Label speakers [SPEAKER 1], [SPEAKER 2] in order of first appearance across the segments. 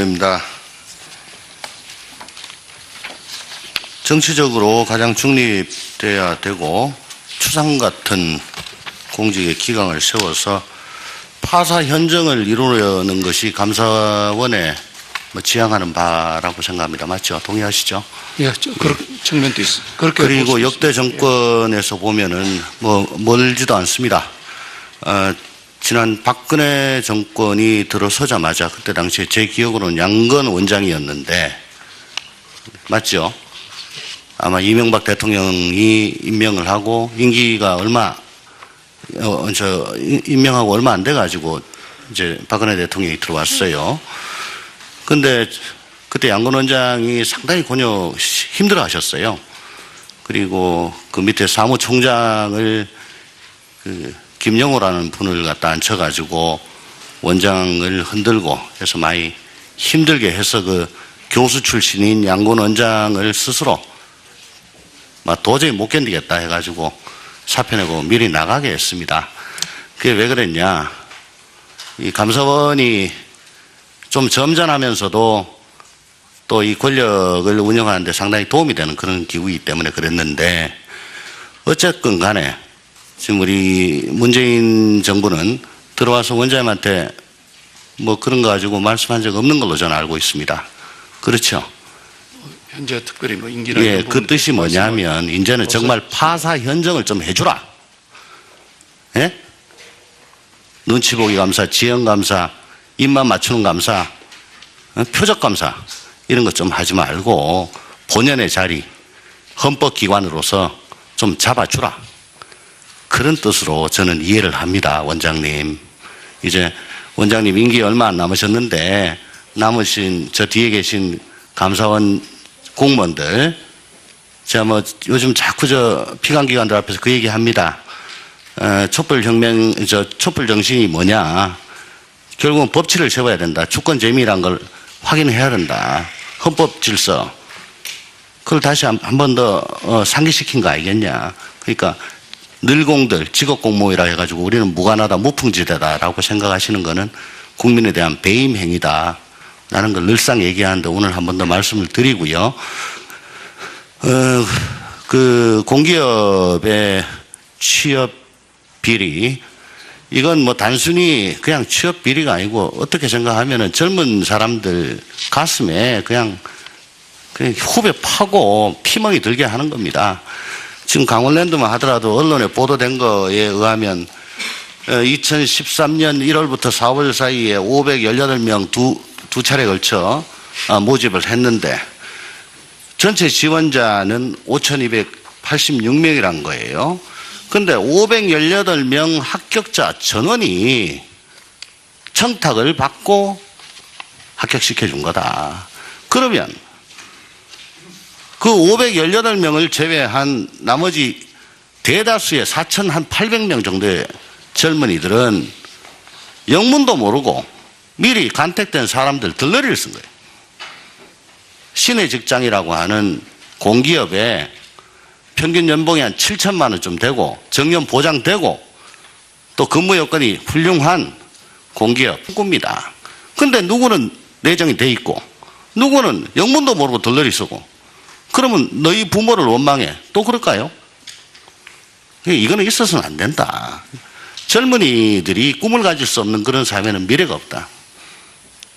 [SPEAKER 1] 의원입니다. 정치적으로 가장 중립돼야 되고 추상 같은 공직의 기강을 세워서 파사 현정을 이루려는 것이 감사원의 뭐 지향하는 바라고 생각합니다. 맞죠? 동의하시죠?
[SPEAKER 2] 예, 저, 그런 측면도 있어. 그렇게
[SPEAKER 1] 그리고 역대. 정권에서 보면은 뭐 멀지도 않습니다. 어, 지난 박근혜 정권이 들어서자마자 그때 당시에 제 기억으로는 양건 원장이었는데 맞죠? 아마 이명박 대통령이 임명을 하고 임기가 얼마 어, 저 임- 임명하고 얼마 안 돼 가지고 이제 박근혜 대통령이 들어왔어요. 근데 그때 양건 원장이 상당히 곤욕 힘들어 하셨어요. 그리고 그 밑에 사무총장을 그 김영호라는 분을 갖다 앉혀가지고 원장을 흔들고 해서 많이 힘들게 해서 그 교수 출신인 양곤 원장을 스스로 막 도저히 못 견디겠다 해가지고 사표 내고 미리 나가게 했습니다. 그게 왜 그랬냐. 이 감사원이 좀 점잖하면서도 또 이 권력을 운영하는데 상당히 도움이 되는 그런 기구이기 때문에 그랬는데 어쨌건 간에 지금 우리 문재인 정부는 들어와서 원장님한테 뭐 그런 거 가지고 말씀한 적 없는 걸로 저는 알고 있습니다. 그렇죠?
[SPEAKER 2] 현재 특별히 뭐 임기나
[SPEAKER 1] 예, 그 뜻이 뭐냐면 이제는 정말 파사 현정을 좀 해주라. 예? 눈치 보기 감사, 지형 감사, 입만 맞추는 감사, 어? 표적 감사 이런 것 좀 하지 말고 본연의 자리 헌법 기관으로서 좀 잡아주라. 그런 뜻으로 저는 이해를 합니다, 원장님. 이제 원장님 임기 얼마 안 남으셨는데 남으신 저 뒤에 계신 감사원 공무원들 제가 뭐 요즘 자꾸 저 피감기관들 앞에서 그 얘기 합니다. 어, 촛불 혁명, 저 촛불 정신이 뭐냐. 결국은 법치를 세워야 된다. 주권 재미란 걸 확인해야 된다. 헌법 질서. 그걸 다시 한 번더 어, 상기시킨 거 알겠냐. 그러니까 늘공들, 직업공무원이라 해가지고 우리는 무관하다, 무풍지대다라고 생각하시는 거는 국민에 대한 배임 행위다. 라는 걸 늘상 얘기하는데 오늘 한 번 더 말씀을 드리고요. 어, 그 공기업의 취업 비리 이건 뭐 단순히 그냥 취업 비리가 아니고 어떻게 생각하면은 젊은 사람들 가슴에 그냥 그냥 후배 파고 피멍이 들게 하는 겁니다. 지금 강원랜드만 하더라도 언론에 보도된 거에 의하면 2013년 1월부터 4월 사이에 518명 두, 두 차례 걸쳐 어, 모집을 했는데 전체 지원자는 5,286명이란 거예요. 근데 518명 합격자 전원이 청탁을 받고 합격시켜 준 거다. 그러면 그 518명을 제외한 나머지 대다수의 4,800명 정도의 젊은이들은 영문도 모르고 미리 간택된 사람들 들러리를 쓴 거예요. 시내 직장이라고 하는 공기업에 평균 연봉이 한 7천만 원쯤 되고 정년 보장되고 또 근무 여건이 훌륭한 공기업 꿈입니다. 근데 누구는 내정이 돼 있고 누구는 영문도 모르고 들러리 쓰고 그러면 너희 부모를 원망해 또 그럴까요? 이거는 있어서는 안 된다. 젊은이들이 꿈을 가질 수 없는 그런 사회는 미래가 없다.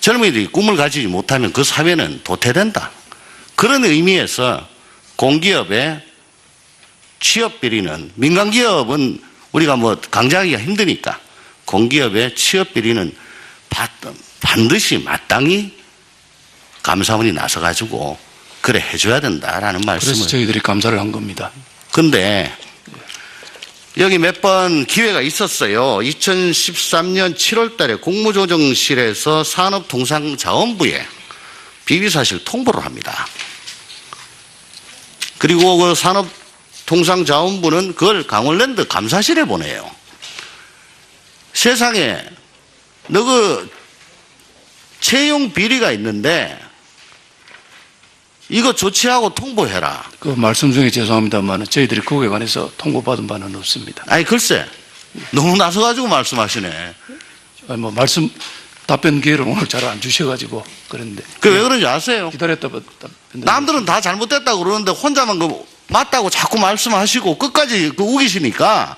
[SPEAKER 1] 젊은이들이 꿈을 가지지 못하면 그 사회는 도태된다. 그런 의미에서 공기업의 취업 비리는 민간 기업은 우리가 뭐 강제하기가 힘드니까 공기업의 취업 비리는 바- 반드시 마땅히 감사원이 나서 가지고 그래 해줘야 된다라는
[SPEAKER 2] 그래서
[SPEAKER 1] 말씀을.
[SPEAKER 2] 저희들이 감사를 한 겁니다.
[SPEAKER 1] 근데 여기 몇 번 기회가 있었어요. 2013년 7월 달에 국무조정실에서 산업통상자원부에 비리사실 통보를 합니다. 그리고 그 산업통상자원부는 그걸 강원랜드 감사실에 보내요. 세상에 너그 채용 비리가 있는데 이거 조치하고 통보해라.
[SPEAKER 2] 그 말씀 중에 죄송합니다만 저희들이 그거에 관해서 통보받은 바는 없습니다.
[SPEAKER 1] 아니 글쎄 너무 나서가지고 말씀하시네.
[SPEAKER 2] 아니, 뭐 말씀 답변 기회를 오늘 잘 안 주셔가지고 그런데
[SPEAKER 1] 그 왜 그런지 아세요?
[SPEAKER 2] 기다렸다 답변
[SPEAKER 1] 남들은 다 잘못됐다고 그러는데 혼자만 그 맞다고 자꾸 말씀하시고 끝까지 그 우기시니까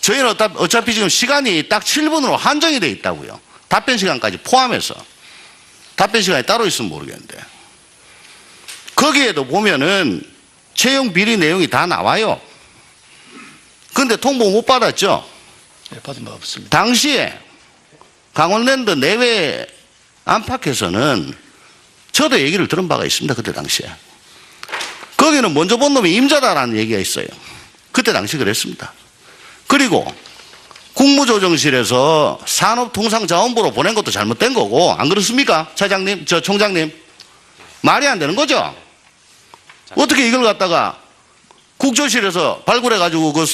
[SPEAKER 1] 저희는 어차- 어차피 지금 시간이 딱 7분으로 한정이 돼 있다고요. 답변 시간까지 포함해서. 답변 시간이 따로 있으면 모르겠는데. 거기에도 보면은 채용 비리 내용이 다 나와요. 근데 통보 못 받았죠?
[SPEAKER 2] 네, 받은 바 없습니다.
[SPEAKER 1] 당시에 강원랜드 내외 안팎에서는 저도 얘기를 들은 바가 있습니다. 그때 당시에. 거기는 먼저 본 놈이 임자다라는 얘기가 있어요. 그때 당시 그랬습니다. 그리고 국무조정실에서 산업통상자원부로 보낸 것도 잘못된 거고 안 그렇습니까? 차장님, 저 총장님. 말이 안 되는 거죠? 어떻게 이걸 갖다가 국조실에서 발굴해 가지고 그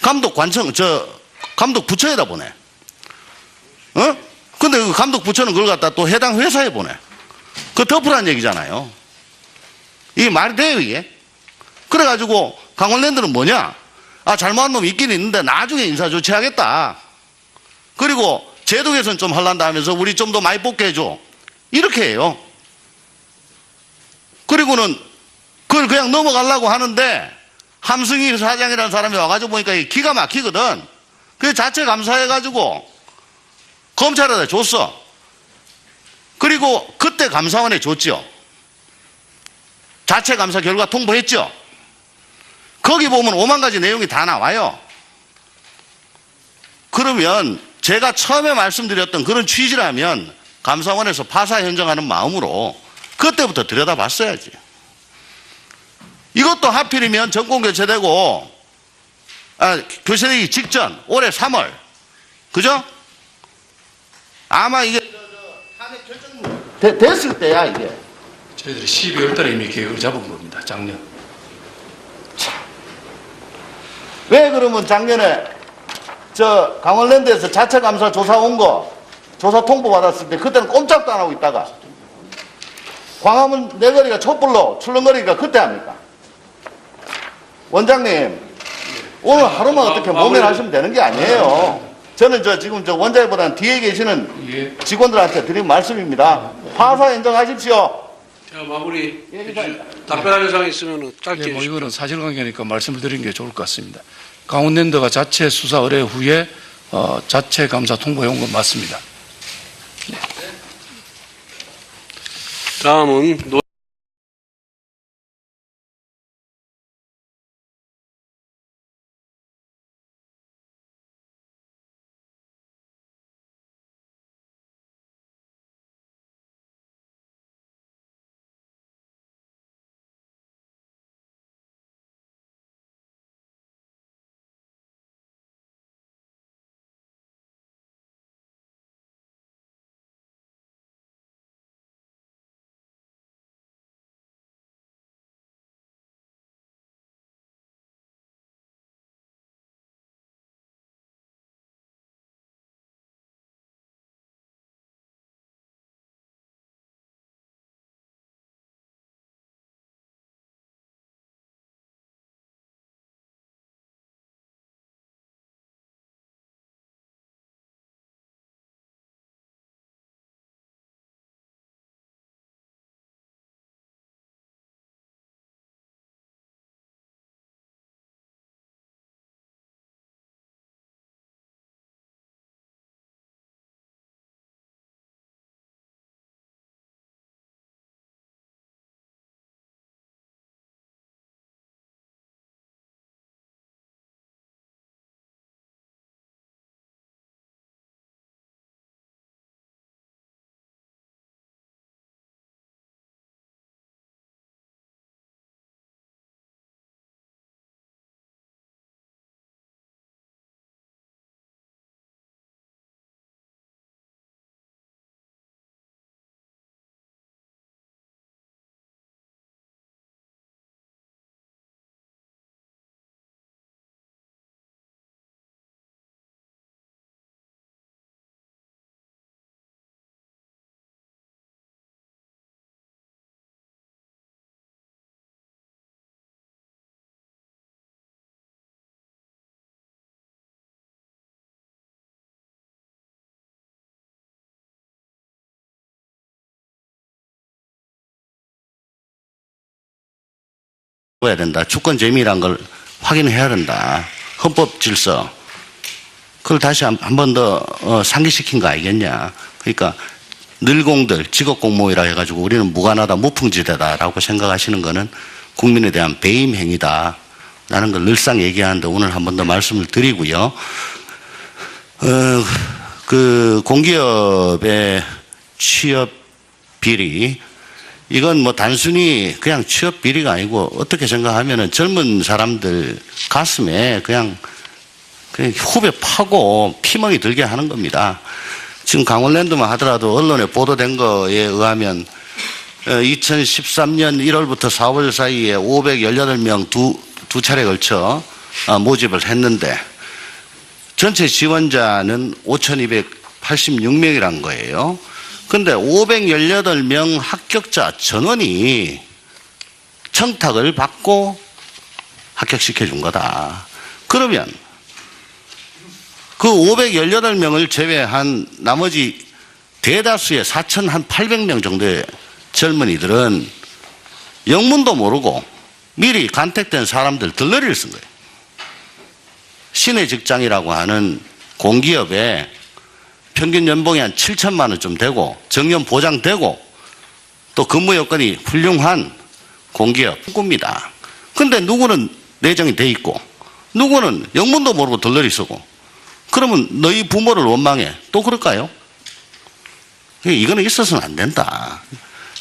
[SPEAKER 1] 감독 관청, 저 감독 부처에다 보내. 어? 근데 그 감독 부처는 그걸 갖다 또 해당 회사에 보내. 그 덮으란 얘기잖아요. 이게 말이 돼요, 이게? 그래가지고 강원랜드는 뭐냐? 아, 잘못한 놈 있긴 있는데 나중에 인사 조치하겠다. 그리고 제도 개선 좀 할란다 하면서 우리 좀 더 많이 뽑게 해줘. 이렇게 해요. 그리고는 그걸 그냥 넘어가려고 하는데 함승희 사장이라는 사람이 와가지고 보니까 기가 막히거든. 그 자체 감사해가지고 검찰에다 줬어. 그리고 그때 감사원에 줬죠. 자체 감사 결과 통보했죠. 거기 보면 오만 가지 내용이 다 나와요. 그러면 제가 처음에 말씀드렸던 그런 취지라면 감사원에서 파사 현정하는 마음으로 그때부터 들여다봤어야지. 이것도 하필이면 정권 교체되고 아, 교체되기 직전 올해 3월 그죠? 아마 이게 탄핵 결정 되- 됐을 때야 이게
[SPEAKER 2] 저희들이 12월 달에 이미 계획을 잡은 겁니다. 작년.
[SPEAKER 1] 왜 그러면 작년에 저 강원랜드에서 자체 감사 조사 온 거 조사 통보 받았을 때 그때는 꼼짝도 안 하고 있다가 광화문 내거리가 촛불로 출렁거리니까 그때 합니까? 원장님 오늘 하루만 어떻게 모면 하시면 되는 게 아니에요. 저는 저 지금 저 원장님보다는 뒤에 계시는
[SPEAKER 2] 이게
[SPEAKER 1] 직원들한테 드린 말씀입니다. 파사 인정하십시오.
[SPEAKER 3] 제가 마무리
[SPEAKER 1] 예,
[SPEAKER 3] 답변할 사항 있으면 짧게
[SPEAKER 2] 예, 뭐. 이거는 사실관계니까 말씀을 드리는 게 좋을 것 같습니다. 강원랜드가 자체 수사 의뢰 후에 어, 자체 감사 통보해 온 건 맞습니다.
[SPEAKER 3] 다음은
[SPEAKER 1] 해야 된다. 주권 재미란 걸 확인해야 된다. 헌법 질서. 그걸 다시 한 번더 어, 상기시킨 거 알겠냐. 그러니까 늘공들 직업 공무원이라 해가지고 우리는 무관하다 무풍지대다라고 생각하시는 거는 국민에 대한 배임 행위다. 라는 걸 늘상 얘기하는데 오늘 한 번 더 말씀을 드리고요. 어, 그 공기업의 취업 비리 이건 뭐 단순히 그냥 취업 비리가 아니고 어떻게 생각하면은 젊은 사람들 가슴에 그냥 그냥 후배 파고 피멍이 들게 하는 겁니다. 지금 강원랜드만 하더라도 언론에 보도된 거에 의하면 2013년 1월부터 4월 사이에 518명 두, 두 차례 걸쳐 어, 모집을 했는데 전체 지원자는 5,286명이란 거예요. 근데 518명 합격자 전원이 청탁을 받고 합격시켜 준 거다. 그러면 그 518명을 제외한 나머지 대다수의 4,800명 정도의 젊은이들은 영문도 모르고 미리 간택된 사람들 들러리를 쓴 거예요. 시내 직장이라고 하는 공기업에 평균 연봉이 한 7천만 원쯤 되고 정년 보장되고 또 근무 여건이 훌륭한 공기업 꿈입니다. 근데 누구는 내정이 돼 있고 누구는 영문도 모르고 덜러리 쓰고 그러면 너희 부모를 원망해 또 그럴까요? 이거는 있어서는 안 된다.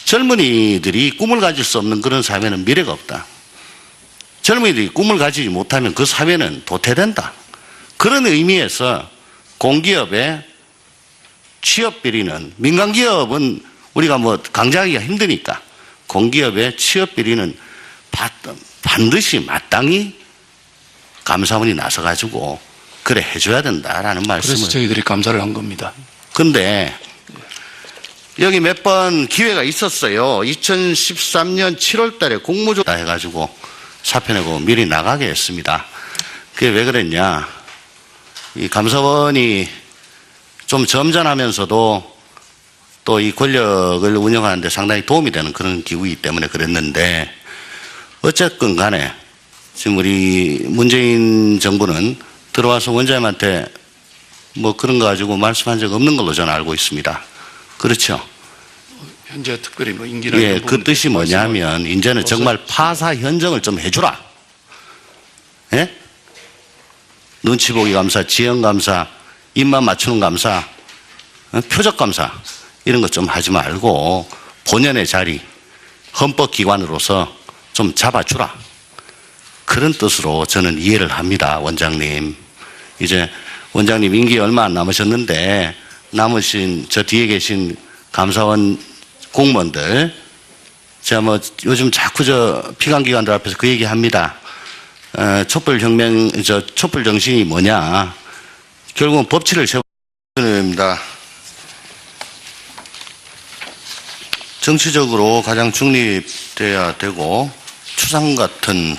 [SPEAKER 1] 젊은이들이 꿈을 가질 수 없는 그런 사회는 미래가 없다. 젊은이들이 꿈을 가지지 못하면 그 사회는 도태된다. 그런 의미에서 공기업의 취업 비리는 민간 기업은 우리가 뭐 강조하기가 힘드니까 공기업의 취업 비리는 반드시 마땅히 감사원이 나서 가지고 그래 해줘야 된다라는 말씀을.
[SPEAKER 2] 그래서 저희들이 감사를 한 겁니다.
[SPEAKER 1] 근데 여기 몇 번 기회가 있었어요. 2013년 7월 달에 공모조다 해가지고 사표 내고 미리 나가게 했습니다. 그게 왜 그랬냐. 이 감사원이 좀 점잖하면서도 또 이 권력을 운영하는데 상당히 도움이 되는 그런 기구이기 때문에 그랬는데 어쨌건 간에 지금 우리 문재인 정부는 들어와서 원장님한테 뭐 그런 거 가지고 말씀한 적 없는 걸로 저는 알고 있습니다. 그렇죠?
[SPEAKER 2] 현재 특별히 뭐 임기나
[SPEAKER 1] 예, 그 뜻이 뭐냐면 이제는 정말 파사 현정을 좀 해주라. 예? 눈치 보기 감사, 지형 감사, 입만 맞추는 감사, 어? 표적 감사 이런 것 좀 하지 말고 본연의 자리 헌법 기관으로서 좀 잡아주라. 그런 뜻으로 저는 이해를 합니다, 원장님. 이제 원장님 임기 얼마 안 남으셨는데 남으신 저 뒤에 계신 감사원 공무원들 제가 뭐 요즘 자꾸 저 피감기관들 앞에서 그 얘기 합니다. 어, 촛불 혁명, 저 촛불 정신이 뭐냐. 결국은 법치를 세우입니다. 정치적으로 가장 중립돼야 되고 추상 같은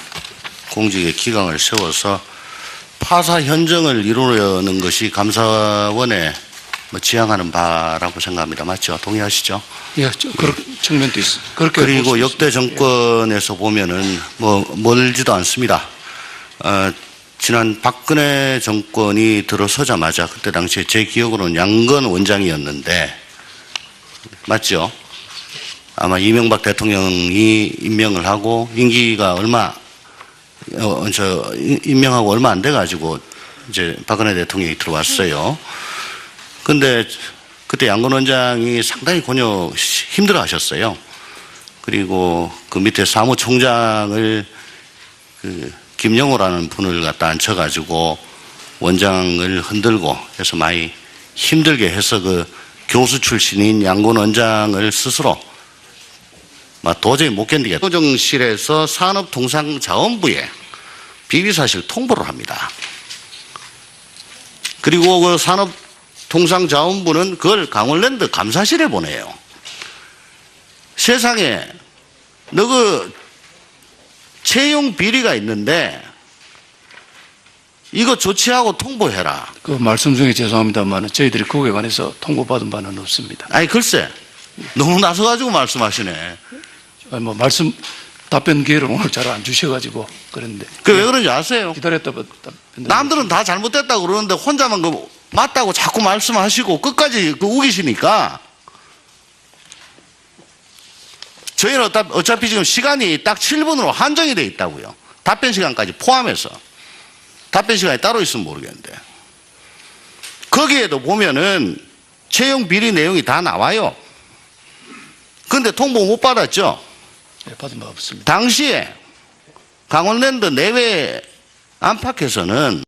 [SPEAKER 1] 공직의 기강을 세워서 파사 현정을 이루려는 것이 감사원의 뭐 지향하는 바라고 생각합니다. 맞죠? 동의하시죠?
[SPEAKER 2] 예, 저, 그런 측면도 있습니다. 그렇게
[SPEAKER 1] 그리고 역대. 정권에서 보면은 뭐 멀지도 않습니다. 어, 지난 박근혜 정권이 들어서자마자 그때 당시에 제 기억으로는 양건 원장이었는데 맞죠? 아마 이명박 대통령이 임명을 하고 임기가 얼마 어, 저 임명하고 얼마 안 돼 가지고 이제 박근혜 대통령이 들어왔어요. 근데 그때 양건 원장이 상당히 곤욕 힘들어 하셨어요. 그리고 그 밑에 사무총장을 그 김영호라는 분을 갖다 앉혀가지고 원장을 흔들고 해서 많이 힘들게 해서 그 교수 출신인 양곤 원장을 스스로 막 도저히 못 견디게 조정실에서 산업통상자원부에 비비사실 통보를 합니다. 그리고 그 산업통상자원부는 그걸 강원랜드 감사실에 보내요. 세상에 너그 채용 비리가 있는데 이거 조치하고 통보해라.
[SPEAKER 2] 그 말씀 중에 죄송합니다만 저희들이 그거에 관해서 통보받은 바는 없습니다.
[SPEAKER 1] 아니 글쎄 너무 나서가지고 말씀하시네.
[SPEAKER 2] 아니, 뭐 말씀 답변 기회를 오늘 잘 안 주셔가지고 그런데
[SPEAKER 1] 그 왜 그런지 아세요?
[SPEAKER 2] 기다렸다 답변
[SPEAKER 1] 남들은 다 잘못됐다 고 그러는데 혼자만 그 맞다고 자꾸 말씀하시고 끝까지 그 우기시니까 저희는 어차- 어차피 지금 시간이 딱 7분으로 한정이 돼 있다고요. 답변 시간까지 포함해서. 답변 시간이 따로 있으면 모르겠는데. 거기에도 보면은 채용 비리 내용이 다 나와요. 근데 통보 못 받았죠?
[SPEAKER 2] 네, 받은 바 없습니다.
[SPEAKER 1] 당시에 강원랜드 내외 안팎에서는